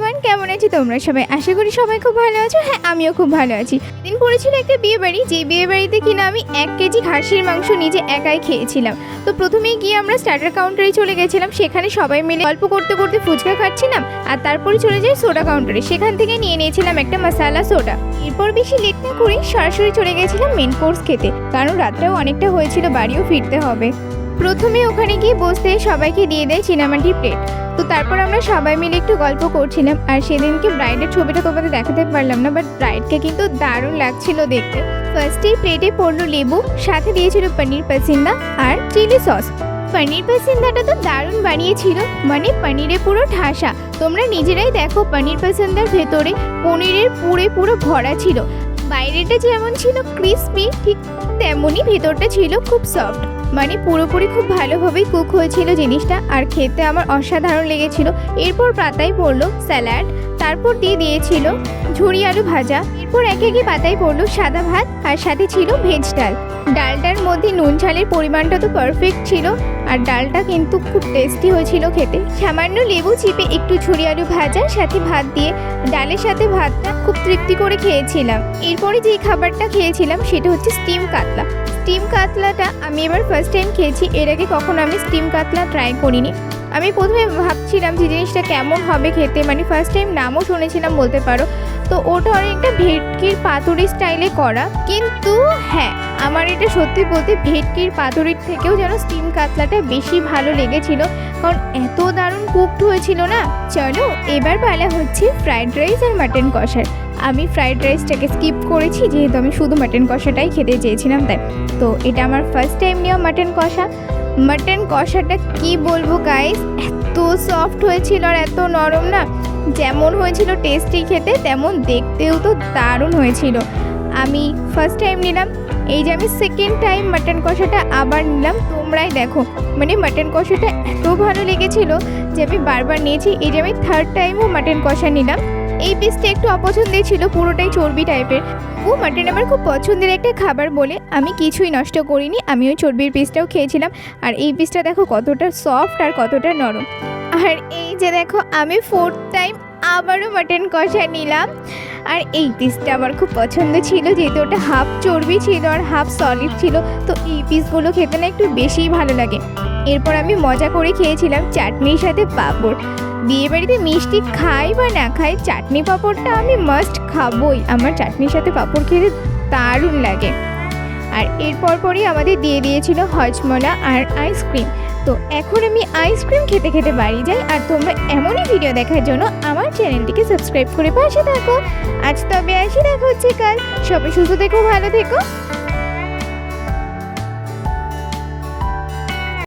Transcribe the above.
Everyone কেমন আছো তোমরা সবাই? আশা করি সবাই খুব ভালো আছো। হ্যাঁ আমিও খুব ভালো আছি। দিন পড়েছিল একটা বিয়ে বাড়ি যে বিয়ে বাড়িতে কিনা আমি এক কেজি খাসির মাংস নিজে একাই খেয়েছিলাম। তো প্রথমেই গিয়ে আমরা স্টার্টার কাউন্টারে চলে গেছিলাম। সেখানে সবাই মিলে গল্প করতে করতে ফুচকা খাচ্ছিলাম আর তারপরে চলে যাই সোডা কাউন্টারে সেখান থেকে নিয়ে নিয়েছিলাম একটা মশালা সোডা এরপর বেশি লেট না করে সরাসরি চলে গেছিলাম মেন কোর্স খেতে। কারণ রাতটাও অনেকটা হয়েছিল বাড়িও ফিরতে হবে। প্রথমে ওখানে গিয়ে বসতে সবাইকে দিয়ে দেয় চিনামাটির প্লেট তো তারপর আমরা সবাই মিলে একটু গল্প করছিলাম, আর সেদিনকে ব্রাইডের ছবিটা তোমাদের দেখাতে পারলাম না বাট ব্রাইডকে কিন্তু দারুণ লাগছিল দেখতে। ফার্স্টেই প্লেটে পড়ল লেবু, সাথে দিয়েছিল পনির পাসিন্দা আর চিলি সস পনির পাসিন্দাটা তো দারুণ বানিয়েছিল মানে পনিরে পুরো ঠাসা। তোমরা নিজেরাই দেখো পনির পাসিন্দার ভেতরে পনিরের পুরে পুরো ভরা ছিল। বাইরেটা যেমন ছিল ক্রিসপি ঠিক তেমনই ভেতরটা ছিল খুব সফট মানে পুরোপুরি খুব ভালোভাবেই কুক হয়েছিল জিনিসটা। আর খেতে আমার অসাধারণ লেগেছিল। এরপর পাতায় পড়ল স্যালাড। তারপর দিয়ে দিয়েছিল ঝুড়ি আলু ভাজা। এরপর এক একে পাতায় পড়ল সাদা ভাত, আর সাথে ছিল ভেজ ডাল। ডালটার মধ্যে নুন ঝালের পরিমাণটা তো পারফেক্ট ছিল, আর ডালটা কিন্তু খুব টেস্টি হয়েছিল খেতে। সামান্য লেবু চিপে একটু ঝুড়ি আলু ভাজা সাথে ভাত দিয়ে ডালের সাথে ভাতটা খুব তৃপ্তি করে খেয়েছিলাম। এরপরে যেই খাবারটা খেয়েছিলাম সেটা হচ্ছে স্টিম কাতলা। স্টিম কাতলাটা আমি এবার ফার্স্ট টাইম খেয়েছি, এর আগে কখনো আমি স্টিম কাতলা ট্রাই করিনি। আমি প্রথমে ভাবছিলাম যে জিনিসটা কেমন হবে খেতে মানে ফার্স্ট টাইম নামও শুনেছিলাম বলতে পারো। তো ওটা অনেকটা ভেটকির পাতুরি স্টাইলে করা। কিন্তু হ্যাঁ আমার এটা সত্যি বলতে ভেটকির পাতুরির থেকেও যেন স্টিম কাতলাটা বেশি ভালো লেগেছিল। কারণ এত দারুণ কুকড হয়েছিল না? চলো এবার বেলা হচ্ছে ফ্রাইড রাইস আর মাটন কষার। আমি ফ্রাইড রাইসটাকে স্কিপ করেছি, যেহেতু আমি শুধু মাটন কষাটাই খেতে চেয়েছিলাম তাই। তো এটা আমার ফার্স্ট টাইম নেওয়া মাটন কষা। মাটন কষাটা কি বলব গাইস এত সফট হয়েছিল আর এত নরম না। যেমন হয়েছিল টেস্টি খেতে, তেমন দেখতেও তো দারুণ হয়েছিল। আমি ফার্স্ট টাইম নিলাম। এই যে আমি সেকেন্ড টাইম মাটন কষাটা আবার নিলাম। তোমরাই দেখো। মানে মাটন কষাটা এত ভালো লেগেছিল যে আমি বারবার নিয়েছি। এই যে আমি থার্ড টাইমও মাটন কষা নিলাম। এই পিসটা একটু অপছন্দের ছিল, পুরোটাই চর্বি টাইপের। ও, মাটন আমার খুব পছন্দের একটা খাবার বলে। আমি কিছুই নষ্ট করিনি, আমি ওই চর্বির পিসটাও খেয়েছিলাম। আর এই পিসটা দেখো কতটা সফট আর কতটা নরম। আর এই যে দেখো, আমি ফোর্থ টাইম আবারও মাটন কষা নিলাম। আর এই পিসটা আমার খুব পছন্দ ছিল, যেহেতু ওটা হাফ চর্বি ছিল আর হাফ সলিড ছিল। তো এই পিসগুলো খেতে না একটু বেশিই ভালো লাগে। এরপর আমি মজা করে খেয়েছিলাম চাটনির সাথে পাঁপড়। বিয়ে বাড়িতে মিষ্টি খাই বা না খাই, চাটনি পাঁপড়টা আমি মাস্ট খাবই। আমার চাটনির সাথে পাঁপড় খেতে দারুণ লাগে। আর এরপর পরই আমাদের দিয়ে দিয়েছিল হজমলা আর আইসক্রিম তো এখন আমি আইসক্রিম খেতে খেতে বাড়ি যাই। আর তোমরা এমনই ভিডিও দেখার জন্য আমার চ্যানেলটিকে সাবস্ক্রাইব করে পাশে থাকো। আজ তবে আসি, দেখা হচ্ছে কাল। সবাই সুস্থ থেকো, ভালো থেকো।